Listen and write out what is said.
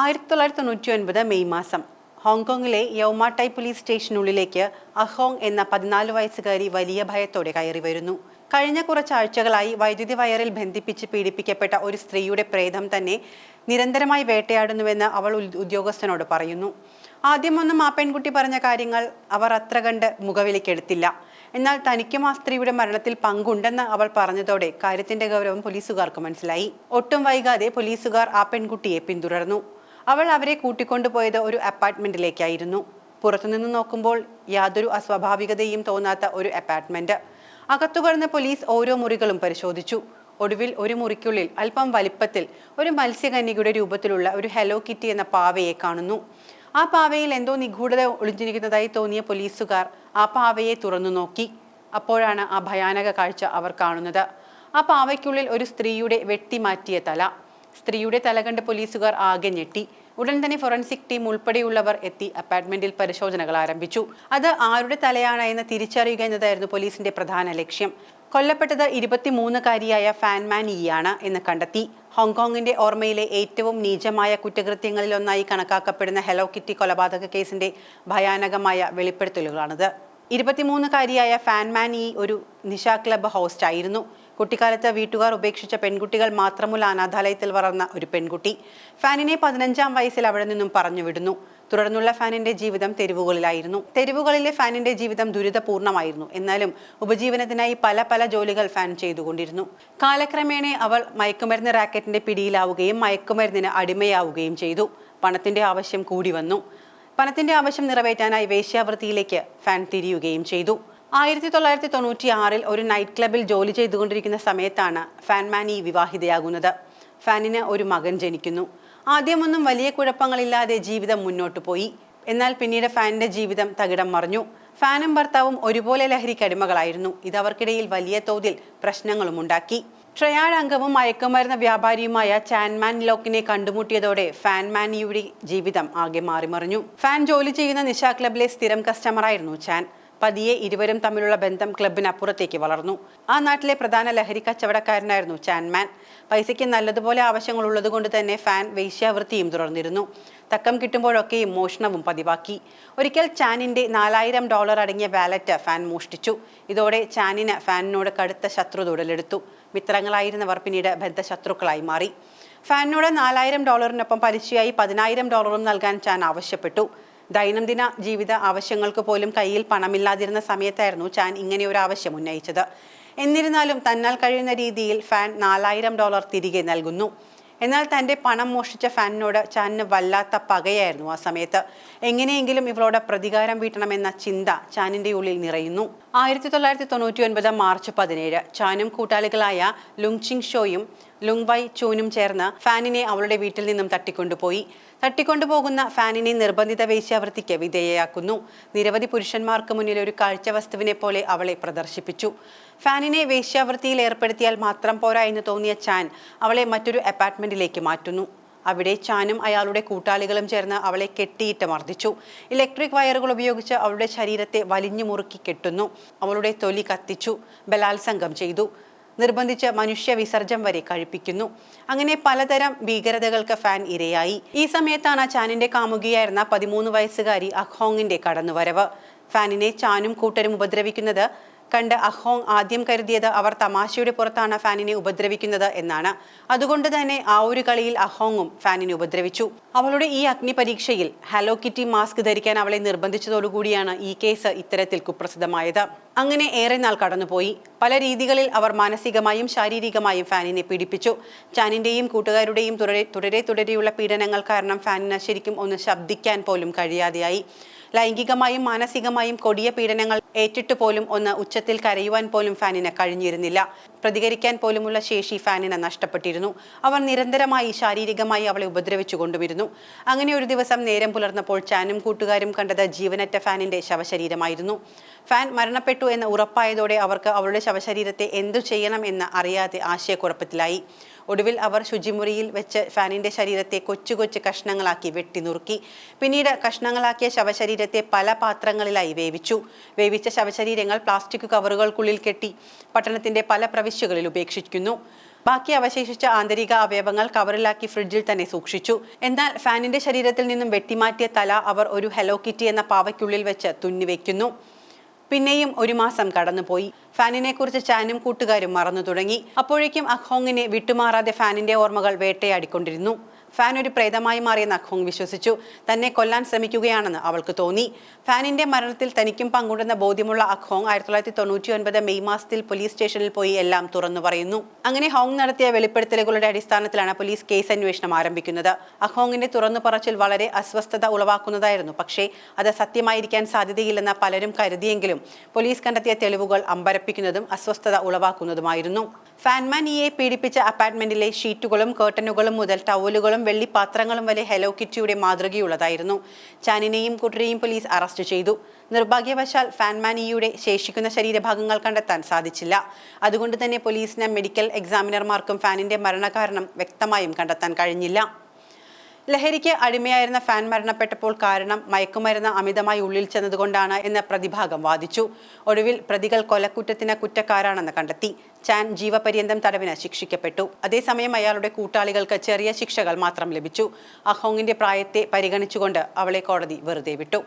ആയിരത്തി തൊള്ളായിരത്തി തൊണ്ണൂറ്റി ഒൻപത് മെയ് മാസം. ഹോങ്കോങ്ങിലെ യൗമാട്ടൈ പോലീസ് സ്റ്റേഷനുള്ളിലേക്ക് അഹോങ് എന്ന പതിനാല് വയസ്സുകാരി വലിയ ഭയത്തോടെ കയറി വരുന്നു. കഴിഞ്ഞ കുറച്ചാഴ്ചകളായി വൈദ്യുതി വയറിൽ ബന്ധിപ്പിച്ച് പീഡിപ്പിക്കപ്പെട്ട ഒരു സ്ത്രീയുടെ പ്രേതം തന്നെ നിരന്തരമായി വേട്ടയാടുന്നുവെന്ന് അവൾ ഉദ്യോഗസ്ഥനോട് പറയുന്നു. ആദ്യമൊന്നും ആ പെൺകുട്ടി പറഞ്ഞ കാര്യങ്ങൾ അവർ അത്ര കണ്ട് മുഖവിലേക്കെടുത്തില്ല എന്നാൽ തനിക്കും ആ സ്ത്രീയുടെ മരണത്തിൽ പങ്കുണ്ടെന്ന് അവൾ പറഞ്ഞതോടെ കാര്യത്തിന്റെ ഗൗരവം പോലീസുകാർക്ക് മനസ്സിലായി. ഒട്ടും വൈകാതെ പോലീസുകാർ ആ പെൺകുട്ടിയെ പിന്തുടർന്നു. അവൾ അവരെ കൂട്ടിക്കൊണ്ടുപോയത് ഒരു അപ്പാർട്ട്മെന്റിലേക്കായിരുന്നു. പുറത്തുനിന്ന് നോക്കുമ്പോൾ യാതൊരു അസ്വാഭാവികതയും തോന്നാത്ത ഒരു അപ്പാർട്ട്മെന്റ്. അകത്തുകടന്ന പോലീസ് ഓരോ മുറികളും പരിശോധിച്ചു. ഒടുവിൽ ഒരു മുറിക്കുള്ളിൽ അല്പം വലിപ്പത്തിൽ ഒരു മത്സ്യകന്യകയുടെ രൂപത്തിലുള്ള ഒരു ഹെലോ കിറ്റി എന്ന പാവയെ കാണുന്നു. ആ പാവയിൽ എന്തോ നിഗൂഢത ഒളിഞ്ഞിരിക്കുന്നതായി തോന്നിയ പോലീസുകാർ ആ പാവയെ തുറന്നു നോക്കി. അപ്പോഴാണ് ആ ഭയാനക കാഴ്ച അവർ കാണുന്നത്. ആ പാവയ്ക്കുള്ളിൽ ഒരു സ്ത്രീയുടെ വെട്ടിമാറ്റിയ തല. സ്ത്രീയുടെ തല കണ്ട് പോലീസുകാർ ആകെ ഞെട്ടി. ഉടൻ തന്നെ ഫോറൻസിക് ടീം ഉൾപ്പെടെയുള്ളവർ എത്തി അപ്പാർട്ട്മെന്റിൽ പരിശോധനകൾ ആരംഭിച്ചു. അത് ആരുടെ തലയാണ് എന്ന് തിരിച്ചറിയുക എന്നതായിരുന്നു പോലീസിന്റെ പ്രധാന ലക്ഷ്യം. കൊല്ലപ്പെട്ടത് ഇരുപത്തിമൂന്നുകാരിയായ ഫാൻമാൻ ഇ ആണ് എന്ന് കണ്ടെത്തി. ഹോങ്കോങ്ങിന്റെ ഓർമ്മയിലെ ഏറ്റവും നീചമായ കുറ്റകൃത്യങ്ങളിൽ ഒന്നായി കണക്കാക്കപ്പെടുന്ന ഹെലോ കിറ്റി കൊലപാതക കേസിന്റെ ഭയാനകമായ വെളിപ്പെടുത്തലുകളാണിത്. ഇരുപത്തിമൂന്നുകാരിയായ ഫാൻമാൻ ഇ ഒരു നിശാ ക്ലബ് ഹോസ്റ്റ് ആയിരുന്നു. കുട്ടിക്കാലത്ത് വീട്ടുകാർ ഉപേക്ഷിച്ച പെൺകുട്ടികൾ മാത്രമുള്ള അനാഥാലയത്തിൽ വളർന്ന ഒരു പെൺകുട്ടി. ഫാനിനെ പതിനഞ്ചാം വയസ്സിൽ അവിടെ നിന്നും പറഞ്ഞു വിടുന്നു തുടർന്നുള്ള ഫാനിന്റെ ജീവിതം തെരുവുകളിലായിരുന്നു. തെരുവുകളിലെ ഫാനിന്റെ ജീവിതം ദുരിതപൂർണമായിരുന്നു. എന്നാലും ഉപജീവനത്തിനായി പല പല ജോലികൾ ഫാൻ ചെയ്തുകൊണ്ടിരുന്നു. കാലക്രമേണ അവൾ മയക്കുമരുന്ന് റാക്കറ്റിന്റെ പിടിയിലാവുകയും മയക്കുമരുന്നിന് അടിമയാവുകയും ചെയ്തു. പണത്തിന്റെ ആവശ്യം കൂടി വന്നു. പണത്തിന്റെ ആവശ്യം നിറവേറ്റാനായി വേശ്യാവൃത്തിയിലേക്ക് ഫാൻ തിരിയുകയും ചെയ്തു. ആയിരത്തി തൊള്ളായിരത്തി തൊണ്ണൂറ്റി ആറിൽ ഒരു നൈറ്റ് ക്ലബിൽ ജോലി ചെയ്തുകൊണ്ടിരിക്കുന്ന സമയത്താണ് ഫാൻമാൻ ഈ വിവാഹിതയാകുന്നത്. ഫാനിന് ഒരു മകൻ ജനിക്കുന്നു. ആദ്യമൊന്നും വലിയ കുഴപ്പങ്ങളില്ലാതെ ജീവിതം മുന്നോട്ട് പോയി. എന്നാൽ പിന്നീട് ഫാനിന്റെ ജീവിതം തകിടം മറിഞ്ഞു. ഫാനും ഭർത്താവും ഒരുപോലെ ലഹരിക്ക് അടിമകളായിരുന്നു. ഇത് അവർക്കിടയിൽ വലിയ തോതിൽ പ്രശ്നങ്ങളും ഉണ്ടാക്കി. ട്രയാഡ് അംഗവും മയക്കുമരുന്ന വ്യാപാരിയുമായ ചാൻമാൻ ലോക്കിനെ കണ്ടുമുട്ടിയതോടെ ഫാൻമാനിയുടെ ജീവിതം ആകെ മാറിമറിഞ്ഞു. ഫാൻ ജോലി ചെയ്യുന്ന നിശാ ക്ലബിലെ സ്ഥിരം കസ്റ്റമറായിരുന്നു ചാൻ. പതിയെ ഇരുവരും തമ്മിലുള്ള ബന്ധം ക്ലബിനപ്പുറത്തേക്ക് വളർന്നു. ആ നാട്ടിലെ പ്രധാന ലഹരി കച്ചവടക്കാരനായിരുന്നു ചാൻമാൻ. പൈസയ്ക്ക് നല്ലതുപോലെ ആവശ്യങ്ങൾ ഉള്ളതുകൊണ്ട് തന്നെ ഫാൻ വേശ്യാവൃത്തിയും തുടർന്നിരുന്നു. തക്കം കിട്ടുമ്പോഴൊക്കെ മോഷണവും പതിവാക്കി. ഒരിക്കൽ ചാനിന്റെ നാലായിരം ഡോളർ അടങ്ങിയ വാലറ്റ് ഫാൻ മോഷ്ടിച്ചു. ഇതോടെ ചാനിന് ഫാനിനോട് കടുത്ത ശത്രുത ഉടലെടുത്തു മിത്രങ്ങളായിരുന്നവർ പിന്നീട് ബദ്ധശത്രുക്കളായി മാറി. ഫാനിനോട് നാലായിരം ഡോളറിനൊപ്പം പലിശയായി പതിനായിരം ഡോളറും നൽകാൻ ചാൻ ആവശ്യപ്പെട്ടു. ദൈനംദിന ജീവിത ആവശ്യങ്ങൾക്ക് പോലും കയ്യിൽ പണമില്ലാതിരുന്ന സമയത്തായിരുന്നു ചാൻ ഇങ്ങനെ ഒരു ആവശ്യം ഉന്നയിച്ചത്. എന്നിരുന്നാലും തന്നാൽ കഴിയുന്ന രീതിയിൽ ഫാൻ നാലായിരം ഡോളർ തിരികെ നൽകുന്നു. എന്നാൽ തന്റെ പണം മോഷ്ടിച്ച ഫാനിനോട് ചാനിന് വല്ലാത്ത പകയായിരുന്നു ആ സമയത്ത്. എങ്ങനെയെങ്കിലും ഇവളോട് പ്രതികാരം വീട്ടണമെന്ന ചിന്ത ചാനിന്റെ ഉള്ളിൽ നിറയുന്നു. ആയിരത്തി തൊള്ളായിരത്തി തൊണ്ണൂറ്റി ഒൻപത് മാർച്ച് പതിനേഴ് ചാനും കൂട്ടാളികളായ ലുങ്ചിങ് ഷോയും ലുങ് വൈ ചൂനും ചേർന്ന് ഫാനിനെ അവളുടെ വീട്ടിൽ നിന്നും തട്ടിക്കൊണ്ടുപോയി. തട്ടിക്കൊണ്ടുപോകുന്ന ഫാനിനെ നിർബന്ധിത വേശ്യാവൃത്തിക്ക് വിധേയയാക്കുന്നു. നിരവധി പുരുഷന്മാർക്ക് മുന്നിൽ ഒരു കാഴ്ച വസ്തുവിനെ പോലെ അവളെ പ്രദർശിപ്പിച്ചു. ഫാനിനെ വേശ്യാവൃത്തിയിൽ ഏർപ്പെടുത്തിയാൽ മാത്രം പോരാ എന്ന് തോന്നിയ ചാൻ അവളെ മറ്റൊരു അപ്പാർട്ട്മെന്റിലേക്ക് മാറ്റുന്നു. അവിടെ ചാനും അയാളുടെ കൂട്ടാളികളും ചേർന്ന് അവളെ കെട്ടിയിട്ട് മർദ്ദിച്ചു. ഇലക്ട്രിക് വയറുകൾ ഉപയോഗിച്ച് അവളുടെ ശരീരത്തെ വലിഞ്ഞു മുറുക്കി കെട്ടുന്നു. അവളുടെ തൊലി കത്തിച്ചു. ബലാത്സംഗം ചെയ്തു. നിർബന്ധിച്ച് മനുഷ്യ വിസർജം വരെ കഴിപ്പിക്കുന്നു. അങ്ങനെ പലതരം ഭീകരതകൾക്ക് ഫാൻ ഇരയായി. ഈ സമയത്താണ് ചാനിന്റെ കാമുകിയായിരുന്ന പതിമൂന്ന് വയസ്സുകാരി അഖോങ്ങിന്റെ കടന്നുവരവ്. ഫാനിനെ ചാനും കൂട്ടരും ഉപദ്രവിക്കുന്നത് കണ്ട് അഹോങ് ആദ്യം കരുതിയത് അവർ തമാശയുടെ പുറത്താണ് ഫാനിനെ ഉപദ്രവിക്കുന്നത് എന്നാണ്. അതുകൊണ്ട് തന്നെ ആ ഒരു കളിയിൽ അഹോങ്ങും ഫാനിനെ ഉപദ്രവിച്ചു. അവളുടെ ഈ അഗ്നി പരീക്ഷയിൽ ഹലോ കിറ്റി മാസ്ക് ധരിക്കാൻ അവളെ നിർബന്ധിച്ചതോടുകൂടിയാണ് ഈ കേസ് ഇത്തരത്തിൽ കുപ്രസിദ്ധമായത്. അങ്ങനെ ഏറെ നാൾ കടന്നുപോയി. പല രീതികളിൽ അവർ മാനസികമായും ശാരീരികമായും ഫാനിനെ പീഡിപ്പിച്ചു. ചാനിന്റെയും കൂട്ടുകാരുടെയും തുടരെ തുടരെ തുടരെയുള്ള പീഡനങ്ങൾ കാരണം ഫാനിന് ശരിക്കും ഒന്ന് ശബ്ദിക്കാൻ പോലും കഴിയാതെയായി. ലൈംഗികമായും മാനസികമായും കൊടിയ പീഡനങ്ങൾ ഏറ്റിട്ട് പോലും ഒന്ന് ഉച്ചത്തിൽ കരയുവാൻ പോലും ഫാനിന് കഴിഞ്ഞിരുന്നില്ല. പ്രതികരിക്കാൻ പോലുമുള്ള ശേഷി ഫാനിന് നഷ്ടപ്പെട്ടിരുന്നു. അവർ നിരന്തരമായി ശാരീരികമായി അവളെ ഉപദ്രവിച്ചു കൊണ്ടുവരുന്നു അങ്ങനെ ഒരു ദിവസം നേരം പുലർന്നപ്പോൾ ചാനും കൂട്ടുകാരും കണ്ടത് ജീവനറ്റ ഫാനിന്റെ ശവശരീരമായിരുന്നു. ഫാൻ മരണപ്പെട്ടു എന്ന് ഉറപ്പായതോടെ അവർക്ക് അവളുടെ ശവശരീരത്തെ എന്തു ചെയ്യണം എന്ന് അറിയാതെ ആശയക്കുഴപ്പത്തിലായി. ഒടുവിൽ അവർ ശുചിമുറിയിൽ വെച്ച് ഫാനിന്റെ ശരീരത്തെ കൊച്ചു കൊച്ചു കഷ്ണങ്ങളാക്കി വെട്ടി നുറുക്കി. പിന്നീട് കഷ്ണങ്ങളാക്കിയ ശവശരീരത്തെ പല പാത്രങ്ങളിലായി വേവിച്ചു. വേവിച്ച ശവശരീരങ്ങൾ പ്ലാസ്റ്റിക് കവറുകൾക്കുള്ളിൽ കെട്ടി പട്ടണത്തിന്റെ പല പ്രവിശ്യകളിൽ ഉപേക്ഷിക്കുന്നു. ബാക്കി അവശേഷിച്ച ആന്തരിക അവയവങ്ങൾ കവറിലാക്കി ഫ്രിഡ്ജിൽ തന്നെ സൂക്ഷിച്ചു. എന്നാൽ ഫാനിന്റെ ശരീരത്തിൽ നിന്നും വെട്ടിമാറ്റിയ തല അവർ ഒരു ഹെലോ കിറ്റി എന്ന പാവയ്ക്കുള്ളിൽ വെച്ച് തുന്നിവെക്കുന്നു. പിന്നെയും ഒരു മാസം കടന്നുപോയി. ഫാനിനെ കുറിച്ച് ചാനും കൂട്ടുകാരും മറന്നു തുടങ്ങി. അപ്പോഴേക്കും അഖോങ്ങിനെ വിട്ടുമാറാതെ ഫാനിന്റെ ഓർമ്മകൾ വേട്ടയാടിക്കൊണ്ടിരുന്നു. ഫാൻ ഒരു പ്രേതമായി മാറിയെന്ന് അഖോങ് വിശ്വസിച്ചു. തന്നെ കൊല്ലാൻ ശ്രമിക്കുകയാണെന്ന് അവൾക്ക് തോന്നി. ഫാനിന്റെ മരണത്തിൽ തനിക്കും പങ്കുണ്ടെന്ന ബോധ്യമുള്ള അഖോങ് ആയിരത്തി തൊള്ളായിരത്തി തൊണ്ണൂറ്റി ഒൻപത് മെയ് മാസത്തിൽ പോലീസ് സ്റ്റേഷനിൽ പോയി എല്ലാം തുറന്നു പറയുന്നു. അങ്ങനെ ഹോങ് നടത്തിയ വെളിപ്പെടുത്തലുകളുടെ അടിസ്ഥാനത്തിലാണ് പോലീസ് കേസ് അന്വേഷണം ആരംഭിക്കുന്നത്. അഖോങ്ങിന്റെ തുറന്നു പറച്ചിൽ വളരെ അസ്വസ്ഥത ഉളവാക്കുന്നതായിരുന്നു. പക്ഷേ അത് സത്യമായിരിക്കാൻ സാധ്യതയില്ലെന്ന് പലരും കരുതിയെങ്കിലും പോലീസ് കണ്ടെത്തിയ തെളിവുകൾ അമ്പരപ്പിക്കുന്നതും അസ്വസ്ഥത ഉളവാക്കുന്നതുമായിരുന്നു. ഫാൻമാനിയെ പീഡിപ്പിച്ച അപ്പാർട്ട്മെന്റിലെ ഷീറ്റുകളും കേട്ടനുകളും മുതൽ ടവലുകളും വെള്ളിപ്പാത്രങ്ങളും വരെ ഹെലോ കിറ്റിയുടെ മാതൃകയുള്ളതായിരുന്നു. ചാനിനെയും കുട്ടരെയും പോലീസ് അറസ്റ്റ് ചെയ്തു. നിർഭാഗ്യവശാൽ ഫാൻമാനിയുടെ ശേഷിക്കുന്ന ശരീരഭാഗങ്ങൾ കണ്ടെത്താൻ സാധിച്ചില്ല. അതുകൊണ്ട് തന്നെ പോലീസിന് മെഡിക്കൽ എക്സാമിനർമാർക്കും ഫാനിന്റെ മരണകാരണം വ്യക്തമായും കണ്ടെത്താൻ കഴിഞ്ഞില്ല. ലഹരിക്ക് അടിമയായിരുന്ന ഫാൻ മരണപ്പെട്ടപ്പോൾ കാരണം മയക്കുമരുന്ന് അമിതമായി ഉള്ളിൽ ചെന്നതുകൊണ്ടാണ് എന്ന് പ്രതിഭാഗം വാദിച്ചു. ഒടുവിൽ പ്രതികൾ കൊലക്കുറ്റത്തിന് കുറ്റക്കാരാണെന്ന് കണ്ടെത്തി. ചാൻ ജീവപര്യന്തം തടവിന് ശിക്ഷിക്കപ്പെട്ടു. അതേസമയം അയാളുടെ കൂട്ടാളികൾക്ക് ചെറിയ ശിക്ഷകൾ മാത്രം ലഭിച്ചു. അഹോങ്ങിന്റെ പ്രായത്തെ പരിഗണിച്ചുകൊണ്ട് അവളെ കോടതി വെറുതെ വിട്ടു.